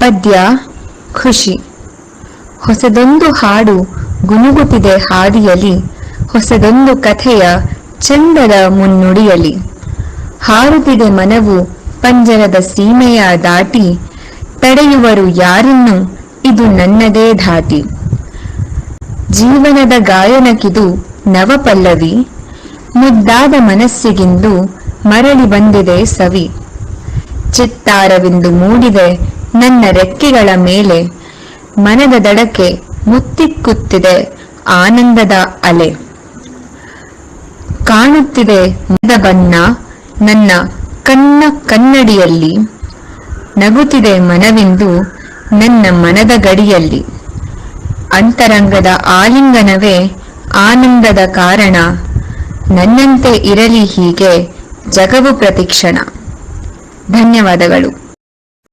ಪದ್ಯ ಖುಷಿ. ಹೊಸದೊಂದು ಹಾಡು ಗುನುಗುತ್ತಿದೆ ಹಾಡಿಯಲಿ, ಹೊಸದೊಂದು ಕಥೆಯ ಚಂದದ ಮುನ್ನುಡಿಯಲಿ. ಹಾರುತ್ತಿದೆ ಮನವು ಪಂಜರದ ಸೀಮೆಯ ದಾಟಿ, ತಡೆಯುವರು ಯಾರನ್ನು ಇದು ನನ್ನದೇ ಧಾಟಿ. ಜೀವನದ ಗಾಯನಕ್ಕಿದು ನವಪಲ್ಲವಿ, ಮುದ್ದಾದ ಮನಸ್ಸಿಗಿಂದು ಮರಳಿ ಬಂದಿದೆ ಸವಿ. ಚಿತ್ತಾರವೆಂದು ಮೂಡಿದೆ ನನ್ನ ರೆಕ್ಕೆಗಳ ಮೇಲೆ ಮನದ ದಡಕ್ಕೆ ಮುತ್ತಿಕ್ಕುತ್ತಿದೆ ಆನಂದದ ಅಲೆ. ಕಾಣುತ್ತಿದೆ ಮದ ಬಣ್ಣ ನನ್ನ ಕಣ್ಣ ಕನ್ನಡಿಯಲ್ಲಿ. ನಗುತ್ತಿದೆ ಮನವಿಂದು ನನ್ನ ಮನದ ಗಡಿಯಲ್ಲಿ. ಅಂತರಂಗದ ಆಲಿಂಗನವೇ ಆನಂದದ ಕಾರಣ. ನನ್ನಂತೆ ಇರಲಿ ಹೀಗೆ ಜಗವು ಪ್ರತಿಕ್ಷಣ. ಧನ್ಯವಾದಗಳು.